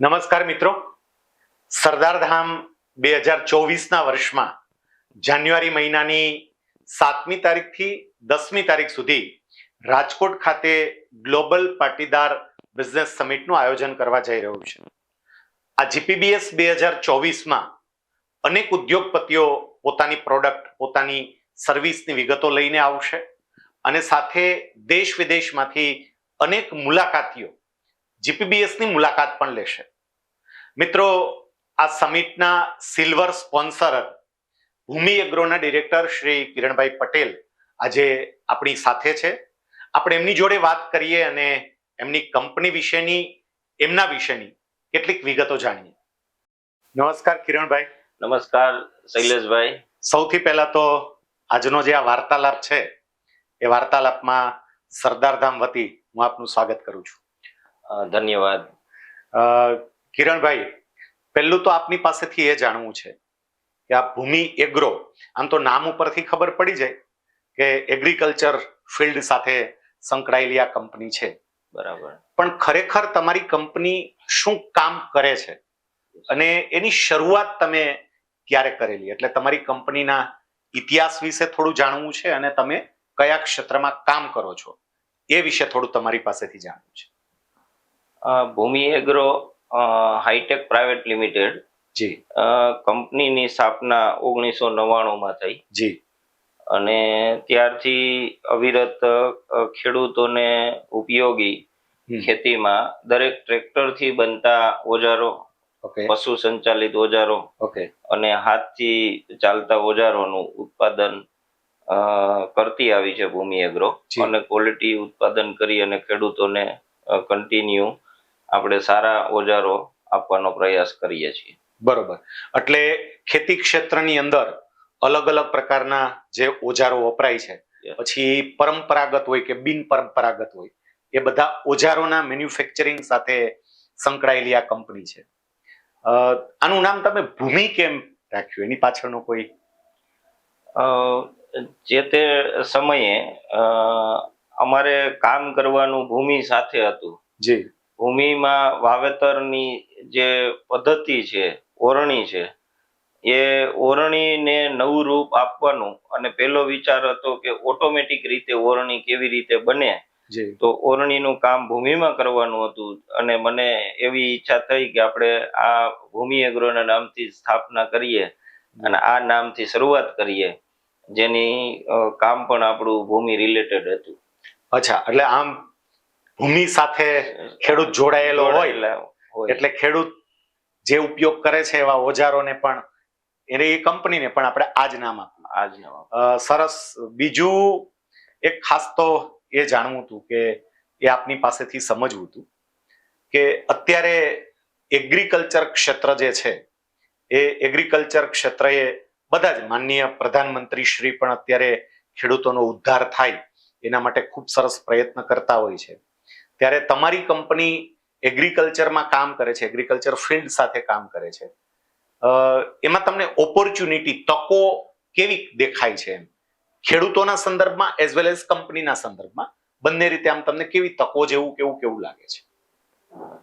નમસ્કાર મિત્રો. સરદાર ધામ બે હજાર ચોવીસના વર્ષમાં જાન્યુઆરી મહિનાની સાતમી તારીખથી દસમી તારીખ સુધી રાજકોટ ખાતે ગ્લોબલ પાટીદાર બિઝનેસ સમિટનું આયોજન કરવા જઈ રહ્યું છે. આ જીપીબીએસ બે હજાર ચોવીસમાં અનેક ઉદ્યોગપતિઓ પોતાની પ્રોડક્ટ, પોતાની સર્વિસની વિગતો લઈને આવશે અને સાથે દેશ વિદેશમાંથી અનેક મુલાકાતીઓ જીપીબીએસની મુલાકાત પણ લેશે. મિત્રો આ સમિટના સિલ્વર સ્પોન્સર ભૂમિ એગ્રોના ડિરેક્ટર શ્રી કિરણભાઈ પટેલ આજે આપણી સાથે છે. આપણે એમની જોડે વાત કરીએ અને એમની કંપની વિશેની એમના વિશેની કેટલીક વિગતો જાણીએ. નમસ્કાર કિરણભાઈ. નમસ્કાર શૈલેષભાઈ. સૌથી પહેલા તો આજનો જે આ વાર્તાલાપ છે એ વાર્તાલાપમાં સરદારધામ વતી હું આપનું સ્વાગત કરું છું. ધન્યવાદ. અ, કિરણભાઈ પહેલું તો આપની પાસેથી એ જાણવું છે કે આ ભૂમિ એગ્રો આમ તો નામ ઉપરથી ખબર પડી જાય કે એગ્રીકલ્ચર ફિલ્ડ સાથે સંકળાયેલી આ કંપની છે. બરાબર. પણ ખરેખર તમારી કંપની શું કામ કરે છે? અને એની શરૂઆત તમે ક્યારે કરેલી? એટલે તમારી કંપનીના ઇતિહાસ વિશે થોડું જાણવું છે અને તમે કયા ક્ષેત્રમાં કામ કરો છો? એ વિશે થોડું તમારી પાસેથી જાણવું છે. Bhumi agro hitech private limited ji. કંપનીની સ્થાપના ઓગણીસો નવ્વાણુંમાં થઈ. જી. અને ત્યારથી અવિરત ખેડૂતોને ઉપયોગી ખેતીમાં દરેક ટ્રેક્ટરથી બનતા ઓજારો પશુ સંચાલિત ઓજારો ઓકે. અને હાથથી ચાલતા ઓજારોનું ઉત્પાદન અ, કરતી આવી છે ભૂમિ એગ્રો. અને ક્વોલિટી ઉત્પાદન કરી અને ખેડૂતોને કન્ટિન્યુ આપણે સારા ઓજારો આપવાનો પ્રયાસ કરીએ છીએ. બરોબર. એટલે ખેતી ક્ષેત્રની અંદર અલગ અલગ પ્રકારના જે ઓજારો વપરાય છે પછી પરંપરાગત હોય કે બિન પરંપરાગત હોય એ બધા ઓજારોના મેન્યુફેક્ચરિંગ સાથે સંકળાયેલી આ કંપની છે. આનું નામ તમે ભૂમિ કેમ રાખ્યું? એની પાછળનો કોઈ? જે તે સમયે અમારે કામ કરવાનું ભૂમિ સાથે હતું. જી. ભૂમિમાં વાવેતરની જે પદ્ધતિ છે ઓરણી છે એ ઓરણીને નવું રૂપ આપવાનું અને પહેલો વિચાર હતો કે ઓટોમેટિક રીતે ઓરણી કેવી રીતે બને. તો ઓરણીનું કામ ભૂમિમાં કરવાનું હતું અને મને એવી ઈચ્છા થઈ કે આપણે આ ભૂમિ એગ્રોના નામથી સ્થાપના કરીએ અને આ નામથી શરૂઆત કરીએ જેની કામ પણ આપણું ભૂમિ રિલેટેડ હતું. અચ્છા એટલે આમ ભૂમિ સાથે ખેડૂત જોડાયેલો હોય એટલે ખેડૂત જે ઉપયોગ કરે છે એવા ઓજારોને પણ એને એ કંપનીને પણ આપણે આ જ નામ આપ્યું આ જ નામ. સરસ. બીજું એક ખાસ તો એ જાણવું હતું કે એ આપની પાસેથી સમજવું હતું કે અત્યારે એગ્રીકલ્ચર ક્ષેત્ર જે છે એ એગ્રીકલ્ચર ક્ષેત્રએ બધા જ માનનીય પ્રધાનમંત્રી શ્રી પણ અત્યારે ખેડૂતોનો ઉદ્ધાર થાય એના માટે ખૂબ સરસ પ્રયત્ન કરતા હોય છે. ત્યારે તમારી કંપની એગ્રીકલ્ચરમાં કામ કરે છે એગ્રીકલ્ચર ફિલ્ડ સાથે કામ કરે છે. અ, એમાં તમને ઓપોર્ચ્યુનિટી તકો કેવી દેખાય છે એમ? ખેડૂતોના સંદર્ભમાં એઝ વેલ એઝ કંપનીના સંદર્ભમાં બંને રીતે આમ તમને કેવી તકો જેવું કેવું કેવું લાગે છે?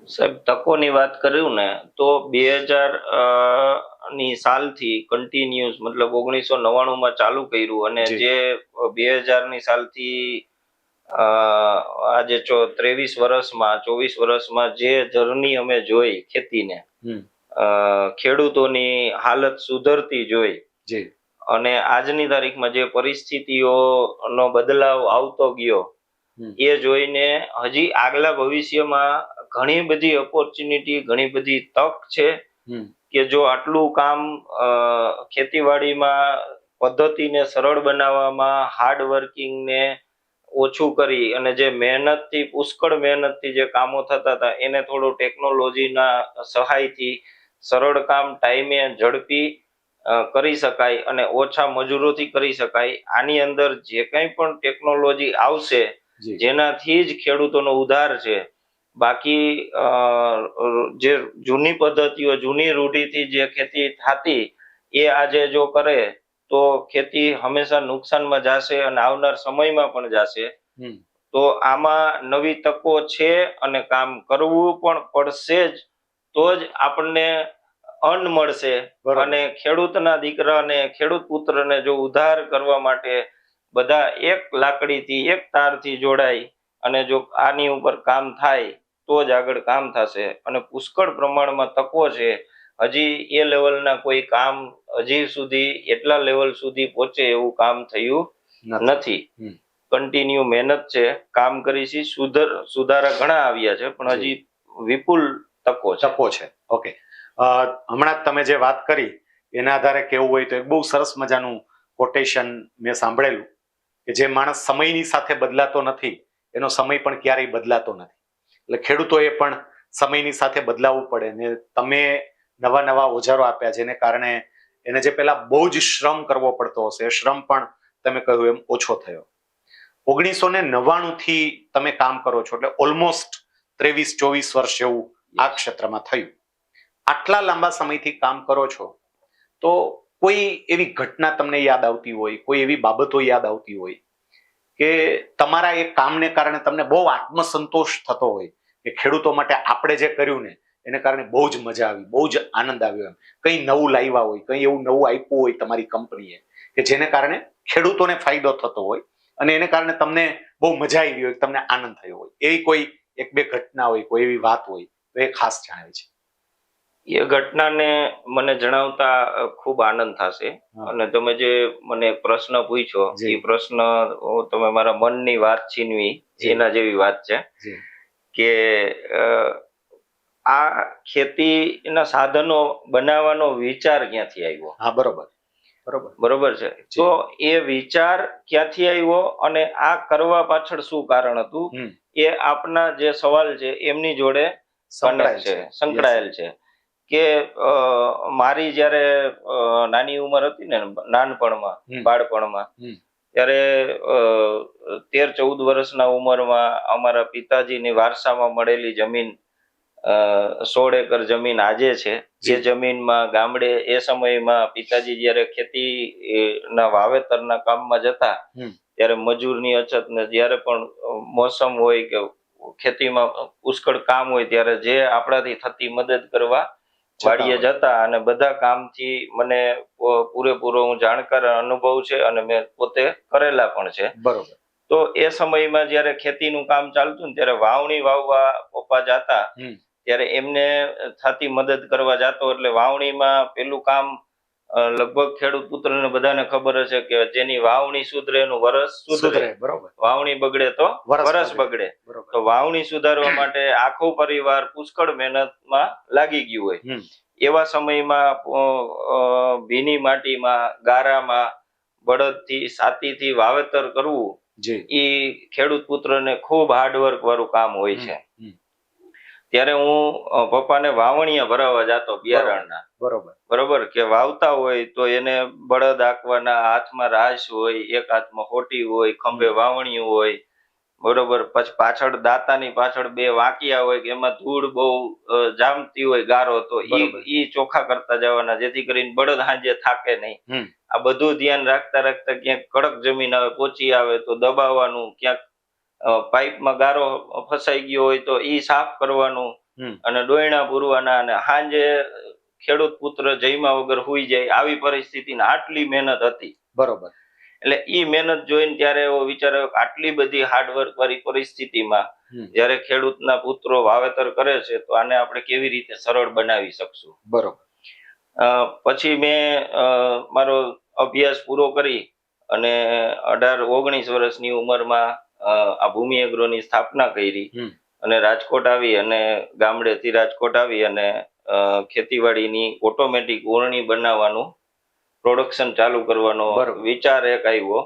સાહેબ તકોની વાત કર્યું ને તો બે હજારની સાલથી કન્ટિન્યુઅસ મતલબ ઓગણીસો નવ્વાણું માં ચાલુ કર્યું અને જે. બે હજારની સાલથી આજે ત્રેવીસ વર્ષમાં ચોવીસ વર્ષમાં જે જર્ની અમે જોઈ ખેતીને ખેડૂતોની હાલત સુધરતી જોઈ. અને આજની તારીખમાં જે પરિસ્થિતિઓનો બદલાવ આવતો ગયો એ જોઈને હજી આગલા ભવિષ્યમાં ઘણી બધી ઓપોર્ચ્યુનિટી ઘણી બધી તક છે. કે જો આટલું કામ ખેતીવાડીમાં પદ્ધતિને સરળ બનાવવામાં હાર્ડ વર્કિંગને ઓછું કરી અને જે મહેનતથી પુષ્કળ મહેનતથી જે કામો થતા હતા એને થોડું ટેકનોલોજીના સહાયથી સરળ કામ ટાઈમે ઝડપી કરી શકાય અને ઓછા મજૂરોથી કરી શકાય. આની અંદર જે કંઈ પણ ટેકનોલોજી આવશે જેનાથી જ ખેડૂતોનો ઉધાર છે. બાકી જે જૂની પદ્ધતિઓ જૂની રૂઢિથી જે ખેતી થતી એ આજે જો કરે તો ખેતી હંમેશા નુકસાનમાં જશે અને આવનાર સમયમાં પણ જશે. તો આમાં નવી તકો છે અને કામ કરવું પણ પડશે જ તો જ આપણને અન્ન મળશે. અને ખેડૂતના દીકરાને ખેડૂત પુત્રને જો ઉધાર કરવા માટે બધા એક લાકડીથી એક તારથી જોડાય અને જો આની ઉપર કામ થાય તો જ આગળ કામ થશે. અને પુષ્કળ પ્રમાણમાં તકો છે. હજી એ લેવલના કોઈ કામ હજી સુધી એટલા લેવલ સુધી પહોંચે એવું કામ થયું નથી. કન્ટિન્યુ મહેનત છે કામ કરી છે સુધર સુધારા ઘણા આવ્યા છે પણ હજી વિપુલ તકો તકો છે. ઓકે. હમણાં જ તમે જે વાત કરી એના આધારે કેવું હોય તો એક બહુ સરસ મજાનું કોટેશન મેં સાંભળેલું કે જે માણસ સમયની સાથે બદલાતો નથી એનો સમય પણ ક્યારેય બદલાતો નથી. એટલે ખેડૂતોએ પણ સમયની સાથે બદલાવવું પડે ને તમે નવા નવા ઓજારો આપ્યા જેને કારણે એને જે પેલા બહુ જ શ્રમ કરવો પડતો હશે શ્રમ પણ તમે કહ્યું એમ ઓછો થયો. ઓગણીસો ને નવ્વાણું થી તમે કામ કરો છો એટલે ઓલમોસ્ટ ત્રેવીસ ચોવીસ વર્ષ જેવું આ ક્ષેત્રમાં થયું. આટલા લાંબા સમયથી કામ કરો છો તો કોઈ એવી ઘટના તમને યાદ આવતી હોય કોઈ એવી બાબતો યાદ આવતી હોય કે તમારા એ કામને કારણે તમને બહુ આત્મસંતોષ થતો હોય કે ખેડૂતો માટે આપણે જે કર્યું ને એને કારણે બહુ જ મજા આવી બહુ જ આનંદ આવ્યો એમ. કંઈ નવું લાવ્યા હોય કંઈ એવું નવું આપ્યું હોય તમારી કંપનીએ કે જેને કારણે ખેડૂતોને ફાયદો થતો હોય અને એને કારણે તમને બહુ મજા આવી હોય તમને આનંદ થયો હોય. એવી કોઈ એક બે ઘટના હોય કોઈ એવી વાત હોય તો એ ખાસ જણાવે છે. એ ઘટનાને મને જણાવતા ખૂબ આનંદ થશે. અને તમે જે મને પ્રશ્ન પૂછ્યો એ પ્રશ્ન તમે મારા મનની વાત છીનવી. એના જેવી વાત છે. કે આ ખેતીના સાધનો બનાવવાનો વિચાર ક્યાંથી આવ્યો? હા બરોબર. બરોબર. બરોબર છે. તો એ વિચાર ક્યાંથી આવ્યો અને આ કરવા પાછળ શું કારણ હતું? એ આપના જે સવાલ છે એમની જોડે છે સંકળાયેલ છે. કે મારી જ્યારે નાની ઉંમર હતી ને નાનપણમાં. બાળપણમાં ત્યારે તેર ચૌદ વર્ષના ઉંમરમાં અમારા પિતાજીની વારસામાં મળેલી જમીન સોળ એકર જમીન આજે છે જે. જમીનમાં ગામડે એ સમયમાં પિતાજી જયારે ખેતી ના વાવેતરના કામમાં જતા. ત્યારે મજૂરની અછત ને જયારે પણ મોસમ હોય કે ખેતીમાં પુષ્કળ કામ હોય ત્યારે જે આપણાથી થતી મદદ કરવા વાડીએ જતા અને બધા કામથી મને પૂરેપૂરો હું જાણકાર અનુભવ છે અને મેં પોતે કરેલા પણ છે બરોબર તો એ સમયમાં જ્યારે ખેતીનું કામ ચાલતું ને ત્યારે વાવણી વાવવા પપ્પા જાતા. ત્યારે એમને થતી મદદ કરવા જતો એટલે વાવણીમાં પેલું કામ લગભગ ખેડૂત પુત્રને બધાને ખબર હશે કે જેની વાવણી સુધરે એનું વરસ સુધરે. બરોબર. વાવણી બગડે તો વરસ બગડે. તો વાવણી સુધારવા માટે આખો પરિવાર પુષ્કળ મહેનતમાં લાગી ગયું હોય. એવા સમયમાં ભીની માટીમાં ગારામાં બળદથી સાતીથી વાવેતર કરવું જી. એ ખેડૂત પુત્રને ખૂબ હાર્ડવર્ક વાળું કામ હોય છે. ત્યારે હું પપ્પાને વાવણીયા ભરાવા જતો બિયારણના. બરોબર. બરોબર કે વાવતા હોય તો એને બળદ આંકવાના હાથમાં રાશ હોય એક હાથમાં હોટી હોય ખંભે વાવણી હોય બરોબર પછી પાછળ દાતાની પાછળ બે વાંકિયા હોય કે એમાં ધૂળ બહુ જામતી હોય ગારો તો ઈ ચોખા કરતા જવાના જેથી કરીને બળદ હાંજે થાકે નહીં. આ બધું ધ્યાન રાખતા રાખતા ક્યાંક કડક જમીન આવે પોચી આવે તો દબાવવાનું ક્યાંક પાઇપમાં ગારો ફસાઈ ગયો હોય તો ઈ સાફ કરવાનું અને ડોયણા પૂરવાના અને હાંજે ખેડૂત પુત્ર જયમાં વગર હુઈ જાય આવી પરિસ્થિતિ આટલી મહેનત હતી. બરોબર. એટલે ઈ મહેનત જોઈને ત્યારે એવો વિચાર આટલી બધી હાર્ડવર્ક વાળી પરિસ્થિતિમાં જયારે ખેડૂતના પુત્રો વાવેતર કરે છે તો આને આપણે કેવી રીતે સરળ બનાવી શકશું? બરોબર. પછી મેં મારો અભ્યાસ પૂરો કરી અને અઢાર ઓગણીસ વર્ષની ઉંમરમાં આ ભૂમિ એગ્રોની સ્થાપના કરી અને રાજકોટ આવી અને ગામડેથી રાજકોટ આવી અને ખેતીવાડીની ઓટોમેટિક ઓરણી બનાવવાનું પ્રોડક્શન ચાલુ કરવાનો વિચાર એક આવ્યો.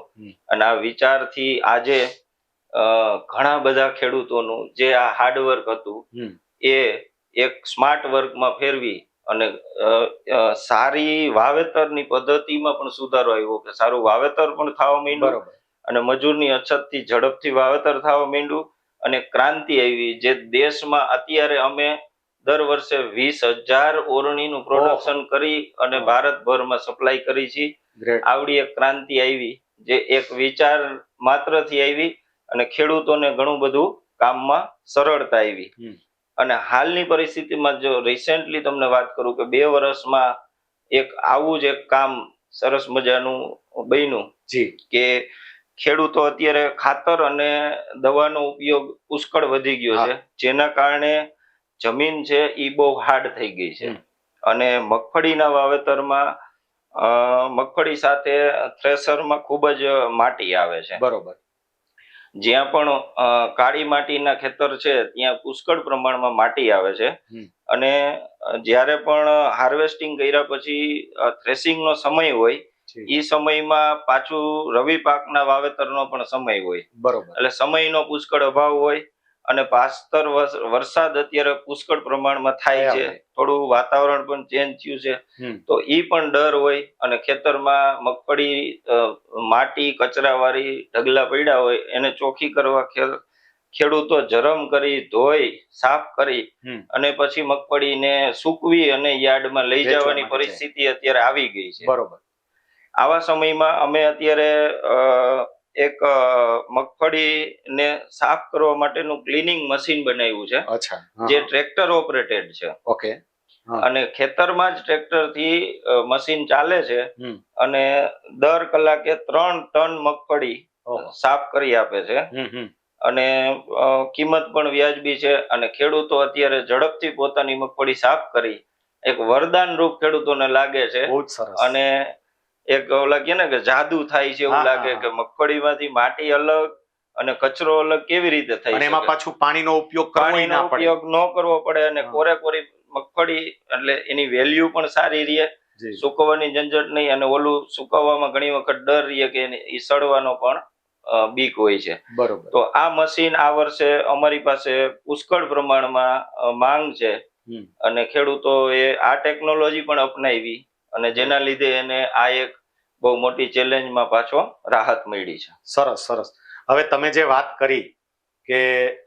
અને આ વિચારથી આજે ઘણા બધા ખેડૂતોનું જે આ હાર્ડવર્ક હતું એ એક સ્માર્ટ વર્કમાં ફેરવી અને સારી વાવેતરની પદ્ધતિમાં પણ સુધારો આવ્યો કે સારું વાવેતર પણ થવા માંડ્યું. અને મજૂરની અછતથી ઝડપથી વાવેતર થવા માંડ્યું અને ક્રાંતિ આવી જે દેશમાં અત્યારે અમે દર વર્ષે વીસ હજાર ઓરણીનું પ્રોડક્શન કરી અને ભારતભરમાં સપ્લાય કરી છે. આવડી એક ક્રાંતિ આવી જે એક વિચાર માત્રથી આવી અને ખેડૂતોને ઘણું બધું કામમાં સરળતા આવી. અને હાલની પરિસ્થિતિમાં જો રિસેન્ટલી તમને વાત કરું કે બે વર્ષમાં એક આવું જ એક કામ સરસ મજાનું બન્યું કે ખેડૂતો અત્યારે ખાતર અને દવાનો ઉપયોગ પુષ્કળ વધી ગયો છે. જેના કારણે જમીન છે એ બહુ હાર્ડ થઈ ગઈ છે. અને મગફળીના વાવેતરમાં મગફળી સાથે થ્રેસરમાં ખૂબ જ માટી આવે છે. બરોબર. જ્યાં પણ કાળી માટીના ખેતર છે ત્યાં પુષ્કળ પ્રમાણમાં માટી આવે છે. અને જ્યારે પણ હાર્વેસ્ટિંગ કર્યા પછી થ્રેસિંગ નો સમય હોય એ સમયમાં પાછું રવિ પાકના વાવેતરનો પણ સમય હોય. બરોબર. એટલે સમયનો પુષ્કળ અભાવ હોય અને પાસ્તર વરસાદ અત્યારે પુષ્કળ પ્રમાણમાં થાય છે. થોડું વાતાવરણ પણ ચેન્જ થયું છે. તો ઈ પણ ડર હોય અને ખેતરમાં મગફળી માટી કચરાવાળી ઢગલા પડ્યા હોય એને ચોખ્ખી કરવા ખેડૂતો જરમ કરી ધોઈ સાફ કરી અને પછી મગફળીને સૂકવી અને યાર્ડમાં લઈ જવાની પરિસ્થિતિ અત્યારે આવી ગઈ છે. બરોબર. આવા સમયમાં અમે અત્યારે એક મગફળી મગફળીને સાફ કરવા માટેનું ક્લીનિંગ મશીન બનાવ્યું છે. અચ્છા જે ટ્રેક્ટર ઓપરેટેડ છે. ઓકે અને ખેતરમાં જ ટ્રેક્ટરથી મશીન ચાલે છે અને દર કલાકે ત્રણ ટન મગફળી સાફ કરી આપે છે. અને કિંમત પણ વ્યાજબી છે અને ખેડૂતો અત્યારે ઝડપથી પોતાની મગફળી સાફ કરી એક વરદાન રૂપ ખેડૂતોને લાગે છે. અને એક ઓલા કે ને કે જાદુ થાય છે એવું લાગે કે કે મગફળીમાંથી માટી અલગ અને કચરો અલગ કેવી રીતે થાય એમાં પાછું પાણીનો ઉપયોગ પાણીનો ઉપયોગ ન કરવો પડે અને કોરે કોરી મગફળી એટલે એની વેલ્યુ પણ સારી રહે. સુકવવાની ઝંઝટ નહીં અને ઓલું સુકવવામાં ઘણી વખત ડર રહે કે એને ઈ સડવાનો પણ બીક હોય છે. બરોબર. તો આ મશીન આ વર્ષે અમારી પાસે પુષ્કળ પ્રમાણમાં માંગ છે. અને ખેડૂતો એ આ ટેકનોલોજી પણ અપનાવી અને જેના લીધે એને આ એક બહુ મોટી ચેલેન્જમાં પાછો રાહત મળી છે. સરસ સરસ. હવે તમે જે વાત કરી કે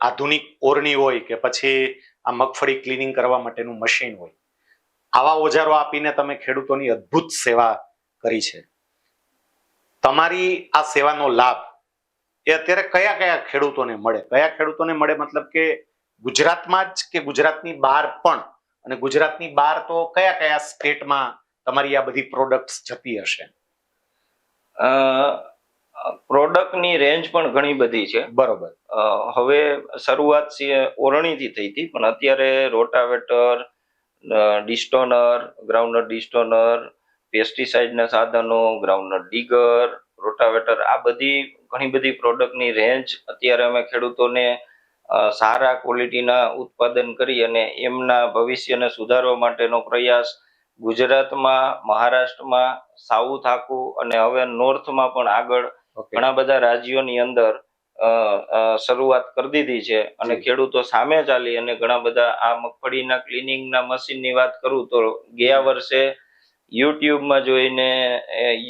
આધુનિક ઓરણી હોય કે પછી આ મગફળી ક્લિનિંગ કરવા માટેનું મશીન હોય, આવા ઓજારો આપીને તમે ખેડૂતોની અદ્ભુત સેવા કરી છે. તમારી આ સેવાનો લાભ એ અત્યારે કયા કયા ખેડૂતોને મળે? કયા ખેડૂતોને મળે? મતલબ કે ગુજરાતમાં જ કે ગુજરાતની બહાર પણ? અને ગુજરાતની બહાર તો કયા કયા સ્ટેટમાં તમારી આ બધી પ્રોડક્ટ્સ જતી હશે? પ્રોડક્ટની રેન્જ પણ ઘણી બધી છે. બરોબર. હવે શરૂઆત ઓરણીથી થઈ હતી પણ અત્યારે રોટાવેટર ડિસ્ટોનર ગ્રાઉન્ડનટ ડિસ્ટોનર પેસ્ટિસાઇડના સાધનો ગ્રાઉન્ડનટ ડીગર રોટાવેટર આ બધી ઘણી બધી પ્રોડક્ટની રેન્જ અત્યારે અમે ખેડૂતોને સારા ક્વોલિટીના ઉત્પાદન કરી અને એમના ભવિષ્યને સુધારવા માટેનો પ્રયાસ ગુજરાતમાં મહારાષ્ટ્રમાં સાઉથ આખું અને હવે નોર્થમાં પણ આગળ ઘણા બધા રાજ્યોની અંદર શરૂઆત કરી દીધી છે અને ખેડૂતો સામે ચાલી અને ઘણા બધા આ મગફળીના ક્લિનિંગના મશીનની વાત કરું તો ગયા વર્ષે યુટ્યુબમાં જોઈને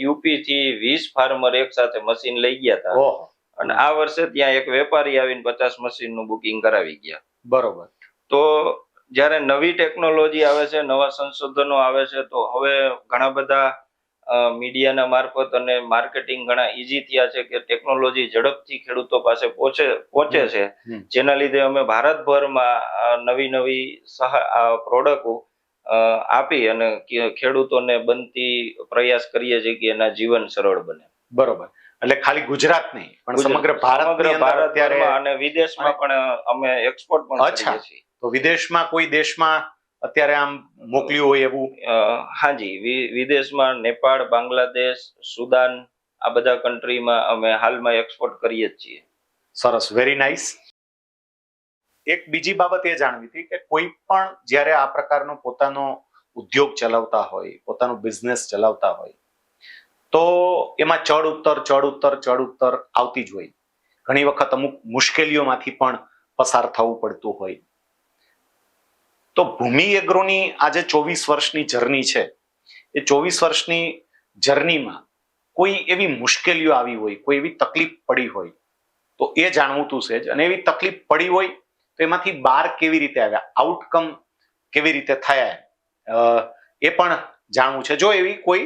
યુપી થી વીસ ફાર્મર એક સાથે મશીન લઈ ગયા હતા. અને આ વર્ષે ત્યાં એક વેપારી આવીને પચાસ મશીનનું બુકિંગ કરાવી ગયા. બરોબર. તો જ્યારે નવી ટેકનોલોજી આવે છે નવા સંશોધનો આવે છે તો હવે ઘણા બધા મીડિયાના મારફત અને માર્કેટિંગ ઘણા ઈઝી થયા છે કે ટેકનોલોજી ઝડપથી ખેડૂતો પાસે પહોંચે પહોંચે છે. જેના લીધે અમે ભારતભરમાં નવી નવી સહાય પ્રોડક્ટો આપી અને ખેડૂતોને બનતી પ્રયાસ કરીએ છીએ કે એના જીવન સરળ બને. બરોબર. એટલે ખાલી ગુજરાત નહીં પણ સમગ્ર ભારત અને વિદેશમાં પણ અમે એક્સપોર્ટ પણ. કરીએ છીએ. તો વિદેશમાં કોઈ દેશમાં અત્યારે આમ મોકલ્યું હોય એવું? હાજી વિદેશમાં નેપાળ બાંગ્લાદેશ સુદાન આ બધા કન્ટ્રીમાં અમે હાલમાં એક્સપોર્ટ કરીએ જ છીએ. સરસ વેરી નાઇસ એક બીજી બાબત એ જાણવી હતી કે કોઈ પણ જ્યારે આ પ્રકારનો પોતાનો ઉદ્યોગ ચલાવતા હોય પોતાનો બિઝનેસ ચલાવતા હોય તો એમાં ચડ ઉત્તર ચડ ઉત્તર ચડ ઉત્તર આવતી જ હોય. ઘણી વખત અમુક મુશ્કેલીઓમાંથી પણ પસાર થવું પડતું હોય. તો ભૂમિ એગ્રોની આજે ચોવીસ વર્ષની જર્ની છે. એ ચોવીસ વર્ષની જર્નીમાં કોઈ એવી મુશ્કેલીઓ આવી હોય કોઈ એવી તકલીફ પડી હોય તો એ જાણવું તું છે જ અને એવી તકલીફ પડી હોય તો એમાંથી બહાર કેવી રીતે આવ્યા આઉટકમ કેવી રીતે થયા એ પણ જાણવું છે. જો એવી કોઈ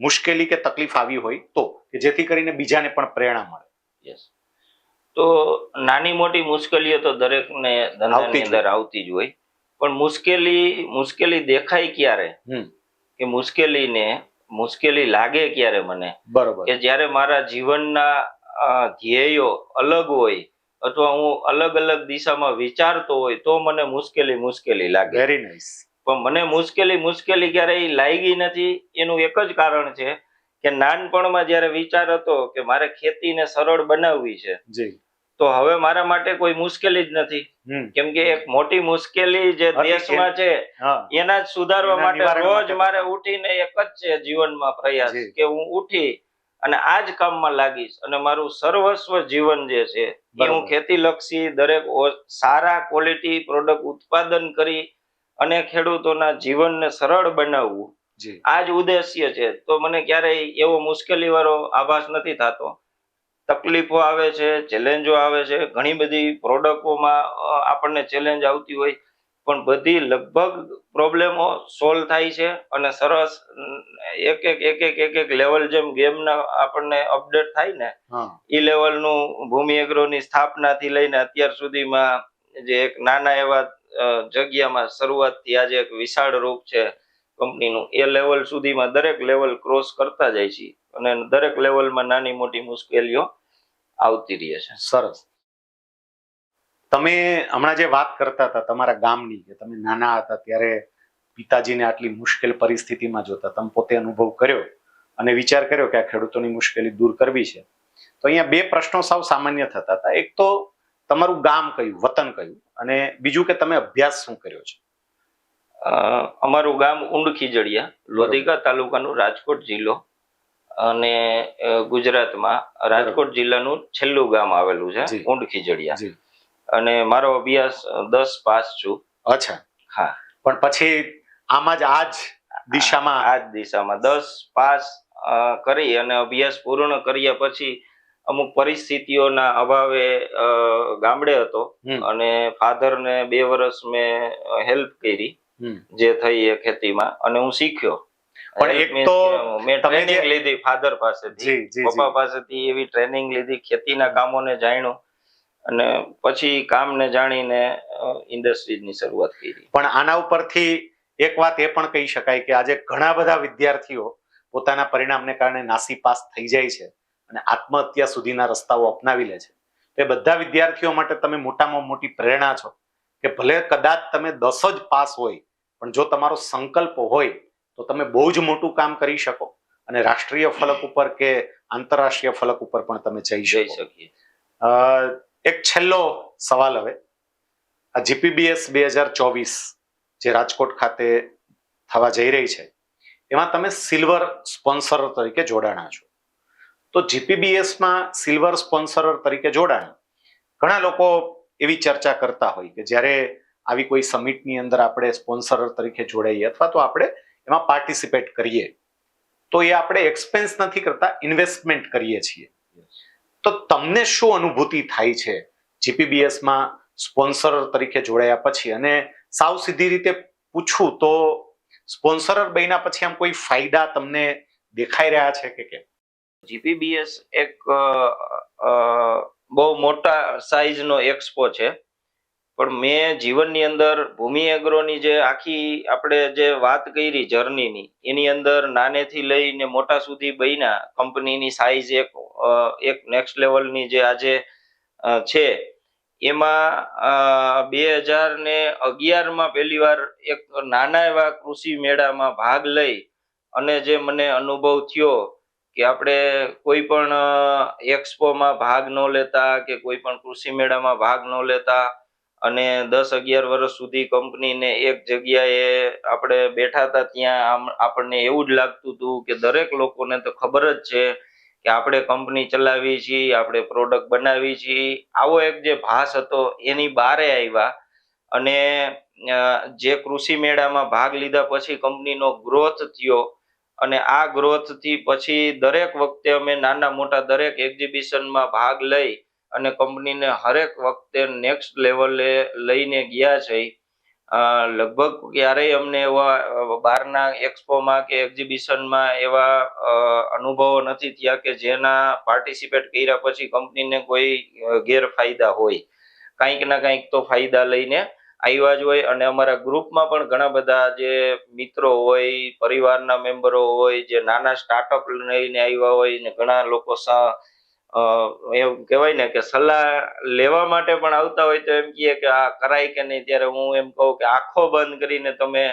મુશ્કેલી કે તકલીફ આવી હોય તો કે જેથી કરીને બીજાને પણ પ્રેરણા મળે. યસ તો નાની મોટી મુશ્કેલીઓ તો દરેકને ધંધાની અંદર આવતી જ હોય. પણ મુશ્કેલી મુશ્કેલી દેખાય ક્યારે? કે મુશ્કેલીને મુશ્કેલી લાગે ક્યારે મને? બરોબર. કે જ્યારે મારા જીવનના ધ્યેયો અલગ હોય અથવા હું અલગ અલગ દિશામાં વિચારતો હોય તો મને મુશ્કેલી મુશ્કેલી લાગે. વેરી નાઇસ પણ મને મુશ્કેલી મુશ્કેલી ક્યારેય લાગી નથી એનું એક જ કારણ છે કે નાનપણમાં જ્યારે વિચાર હતો કે મારે ખેતીને સરળ બનાવવી છે તો હવે મારા માટે કોઈ મુશ્કેલી જ નથી. કેમ કે એક મોટી મુશ્કેલી જે દેશમાં છે એના જ સુધારવા માટે રોજ મારે ઉઠીને એક જ છે જીવનમાં પ્રયાસ કે હું ઉઠી અને આ જ કામમાં લાગીશ અને મારું સર્વસ્વ જીવન જે છે એ હું ખેતી લક્ષી દરેક સારા ક્વોલિટી પ્રોડક્ટ ઉત્પાદન કરી અને ખેડૂતોના જીવનને સરળ બનાવવું. આ જ ઉદ્દેશ્ય છે. તો મને ક્યારેય એવો મુશ્કેલી વાળો આભાસ નથી થતો. તકલીફો આવે છે ચેલેન્જો આવે છે ઘણી બધી પ્રોડક્ટોમાં આપણને ચેલેન્જ આવતી હોય. પણ બધી લગભગ પ્રોબ્લેમો સોલ્વ થાય છે અને સરસ એક એક એક એક એક એક લેવલ જેમ ગેમના આપણને અપડેટ થાય ને એ લેવલનું ભૂમિ એગ્રોની સ્થાપનાથી લઈને અત્યાર સુધીમાં જે એક નાના એવા જગ્યામાં શરૂઆતથી આજે એક વિશાળ રૂપ છે. કંપનીનું. એ લેવલ સુધીમાં દરેક લેવલ ક્રોસ કરતા જાય છે. અને દરેક લેવલમાં નાની મોટી મુશ્કેલીઓ આવતી રહે છે. સરસ. તમે હમણાં જે વાત કરતા હતા તમારા ગામની, કે તમે નાના હતા ત્યારે પિતાજીને આટલી મુશ્કેલ પરિસ્થિતિમાં જોતા, તમે પોતે અનુભવ કર્યો અને વિચાર કર્યો કે આ ખેડૂતોની મુશ્કેલી દૂર કરવી છે. તો અહીંયા બે પ્રશ્નો સાવ સામાન્ય થતા હતા. એક તો તમારું ગામ કયું, વતન કયું? અને બીજું કે તમે અભ્યાસ શું કર્યો છે? અમારું ગામ ઊંડ ખીજડીયા લોધિકા તાલુકાનું રાજકોટ જિલ્લો અને ગુજરાતમાં રાજકોટ જિલ્લાનું છેલ્લું ગામ આવેલું છે. ઊંડ ખીજડીયા અને મારો અભ્યાસ દસ પાસ છું. અચ્છા. હા. પણ પછી આમાં જ આજ દિશામાં આજ દિશામાં દસ પાસ કરી અને અભ્યાસ પૂર્ણ કર્યા પછી અમુક પરિસ્થિતિઓના અભાવે ગામડે હતો અને ફાધર ને બે વર્ષ મેં હેલ્પ કરી. જે થઈ એ ખેતીમાં અને હું શીખ્યો. પણ એક તો મેં ટ્રેનિંગ લીધી ફાધર પાસેથી પપ્પા પાસેથી એવી ટ્રેનિંગ લીધી ખેતીના કામોને જાણ્યું અને પછી કામને જાણીને ઇન્ડસ્ટ્રીની શરૂઆત કરી. પણ આના ઉપરથી એક વાત એ પણ કહી શકાય કે આજે ઘણા બધા વિદ્યાર્થીઓ પોતાના પરિણામને કારણે નાસી પાસ થઈ જાય છે અને આત્મહત્યા સુધીના રસ્તાઓ અપનાવી લે છે. તે એ બધા વિદ્યાર્થીઓ માટે તમે મોટામાં મોટી પ્રેરણા છો. કે ભલે કદાચ તમે દસ જ પાસ હોય પણ જો તમારો સંકલ્પ હોય તો તમે બહુ જ મોટું કામ કરી શકો. અને રાષ્ટ્રીય ફલક ઉપર કે આંતરરાષ્ટ્રીય ફલક ઉપર પણ તમે જઈ જઈ શકીએ. અ, એક છેલ્લો સવાલ હવે. આ જીપીબીએસ બે હજાર ચોવીસ જે રાજકોટ ખાતે થવા જઈ રહી છે એમાં તમે સિલ્વર સ્પોન્સર તરીકે જોડાણા છો. તો જીપીબીએસમાં સિલ્વર સ્પોન્સર તરીકે જોડાણ ઘણા લોકો એવી ચર્ચા કરતા હોય કે જ્યારે આવી કોઈ સમિટની અંદર આપણે સ્પોન્સર તરીકે જોડાઈએ અથવા તો આપણે એમાં પાર્ટિસિપેટ કરીએ તો એ આપણે એક્સપેન્સ નથી કરતા ઇન્વેસ્ટમેન્ટ કરીએ છીએ. તો તમને શું અનુભૂતિ થાય છે જીપીબીએસમાં સ્પોન્સર તરીકે જોડાયા પછી? અને સાવ સીધી રીતે પૂછું તો સ્પોન્સર બન્યા પછી આમ કોઈ ફાયદા તમને દેખાઈ રહ્યા છે કે કેમ? જીપીબીએસ એક બહુ મોટા સાઈઝનો એક્સપો છે. પણ મેં જીવનની અંદર ભૂમિ એગ્રોની જે આખી આપણે જે વાત કરી જર્નીની એની અંદર નાનેથી લઈને મોટા સુધી બન્યા કંપનીની સાઈઝ એક એક નેક્સ્ટ લેવલની જે આજે છે. એમાં બે હજાર ને અગિયારમાં પહેલી વાર એક નાના એવા કૃષિ મેળામાં ભાગ લઈ અને જે મને અનુભવ થયો કે આપણે કોઈ પણ એક્સપોમાં ભાગ ન લેતા કે કોઈ પણ કૃષિ મેળામાં ભાગ ન લેતા અને દસ અગિયાર વર્ષ સુધી કંપનીને એક જગ્યાએ આપણે બેઠા હતા ત્યાં આપણને એવું જ લાગતું હતું કે દરેક લોકોને તો ખબર જ છે કે આપણે કંપની ચલાવી છીએ, આપણે પ્રોડક્ટ બનાવી છીએ. આવો એક જે ભાસ હતો એની બારે આવ્યા અને જે કૃષિ મેળામાં ભાગ લીધા પછી કંપનીનો ગ્રોથ થયો અને આ ગ્રોથથી પછી દરેક વખતે અમે નાના મોટા દરેક એક્ઝિબિશનમાં ભાગ લઈ અને કંપનીને હરેક વખતે નેક્સ્ટ લેવલે લઈને ગયા છે. લગભગ ક્યારેય અમને એવા બહારના એક્સપોમાં કે એક્ઝિબિશનમાં એવા અનુભવો નથી થયા કે જેના પાર્ટિસિપેટ કર્યા પછી કંપનીને કોઈ ગેરફાયદા હોય. કંઈક ના કંઈક તો ફાયદા લઈને આવ્યા જ હોય અને અમારા ગ્રુપમાં પણ ઘણા બધા જે મિત્રો હોય, પરિવારના મેમ્બરો હોય, જે નાના સ્ટાર્ટઅપ લઈને આવ્યા હોય ને ઘણા લોકો એમ કહેવાય ને કે સલાહ લેવા માટે પણ આવતા હોય તો એમ કહે કે આ કરાય કે નહીં? ત્યારે હું એમ કહું કે આંખો બંધ કરીને તમે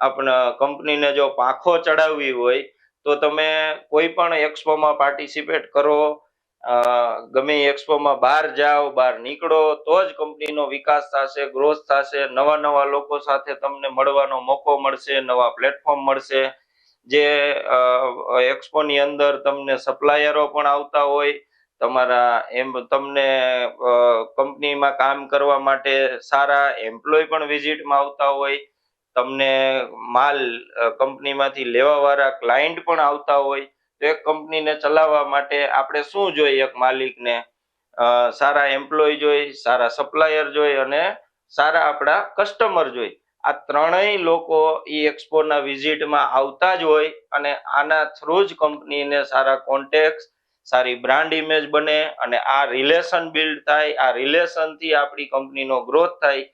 આપણા કંપનીને જો પાંખો ચડાવવી હોય તો તમે કોઈ પણ એક્સપોમાં પાર્ટિસિપેટ કરો. ગમે એક્સપોમાં બહાર જાઓ, બહાર નીકળો, તો જ કંપનીનો વિકાસ થશે ગ્રોથ થશે, નવા નવા લોકો સાથે તમને મળવાનો મોકો મળશે, નવા પ્લેટફોર્મ મળશે. જે એક્સપોની અંદર તમને સપ્લાયરો પણ આવતા હોય, તમારા એમ, તમને કંપનીમાં કામ કરવા માટે સારા એમ્પ્લોય પણ વિઝિટમાં આવતા હોય, તમને માલ કંપનીમાંથી લેવાવાળા ક્લાયન્ટ પણ આવતા હોય તો એક કંપનીને ચલાવવા માટે આપણે શું જોઈએ? એક માલિકને સારા એમ્પ્લોય જોઈ સારા સપ્લાયર જોઈ અને સારા આપણા કસ્ટમર જોઈ આ ત્રણેય લોકો એ એક્સપોના વિઝિટમાં આવતા જ હોય અને આના થ્રુ જ કંપનીને સારા કોન્ટેક્ટ સારી બ્રાન્ડ ઇમેજ બને અને આ રિલેશન બિલ્ડ થાય, આ રિલેશનથી આપણી કંપનીનો ગ્રોથ થાય.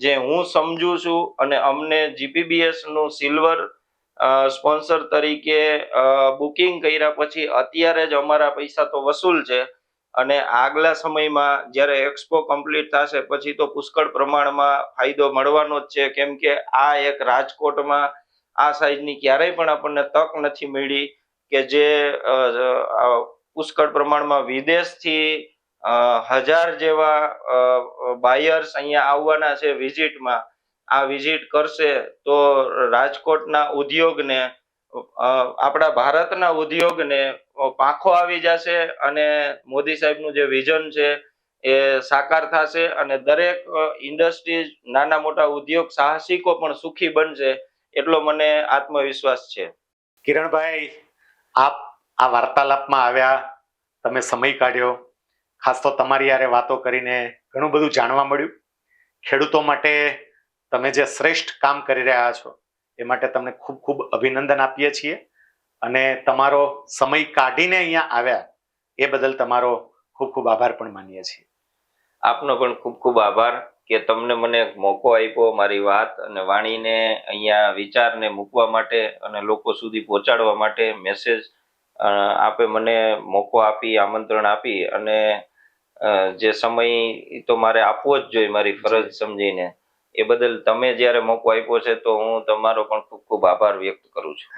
જે હું સમજુ છું અને અમને જીપીબીએસનું સિલ્વર સ્પોન્સર તરીકે બુકિંગ કર્યા પછી અત્યારે જ અમારા પૈસા તો વસૂલ છે. અને આગલા સમયમાં જ્યારે એક્સપો કમ્પ્લીટ થશે, પછી તો પુષ્કળ પ્રમાણમાં ફાયદો મળવાનો જ છે. કેમ કે આ એક રાજકોટમાં આ સાઈઝની ક્યારેય પણ આપણને તક નથી મળી કે જે પુષ્કળ પ્રમાણમાં વિદેશથી હજાર જેવા બાયર્સ અહીંયા આવવાના છે વિઝિટમાં આ વિઝિટ કરશે તો રાજકોટના ઉદ્યોગને આપણા ભારતના ઉદ્યોગને પાંખો આવી જશે અને મોદી સાહેબનું જે વિઝન છે એ સાકાર થશે અને દરેક ઇન્ડસ્ટ્રીઝ નાના મોટા ઉદ્યોગ સાહસિકો પણ સુખી બનશે એટલો મને આત્મવિશ્વાસ છે. કિરણભાઈ, આપ આ વાર્તાલાપમાં આવ્યા, તમે સમય કાઢ્યો, ખાસ તો તમારી યારે વાતો કરીને ઘણું બધું જાણવા મળ્યું. ખેડૂતો માટે તમે જે શ્રેષ્ઠ કામ કરી રહ્યા છો એ માટે તમને ખૂબ ખૂબ અભિનંદન આપીએ છીએ. અને તમારો સમય કાઢીને અહીંયા આવ્યા એ બદલ તમારો ખૂબ ખૂબ આભાર પણ માનીએ છીએ. આપનો પણ ખૂબ ખૂબ આભાર કે તમને મને મોકો આપ્યો મારી વાત અને વાણીને અહીંયા વિચારને મૂકવા માટે અને લોકો સુધી પહોંચાડવા માટે મેસેજ આપે મને મોકો આપી આમંત્રણ આપી અને જે સમય તો મારે આપવો જ જોઈએ મારી ફરજ સમજીને. એ બદલ તમે જ્યારે મોકો આપ્યો છે તો હું તમારો પણ ખૂબ ખૂબ આભાર વ્યક્ત કરું છું.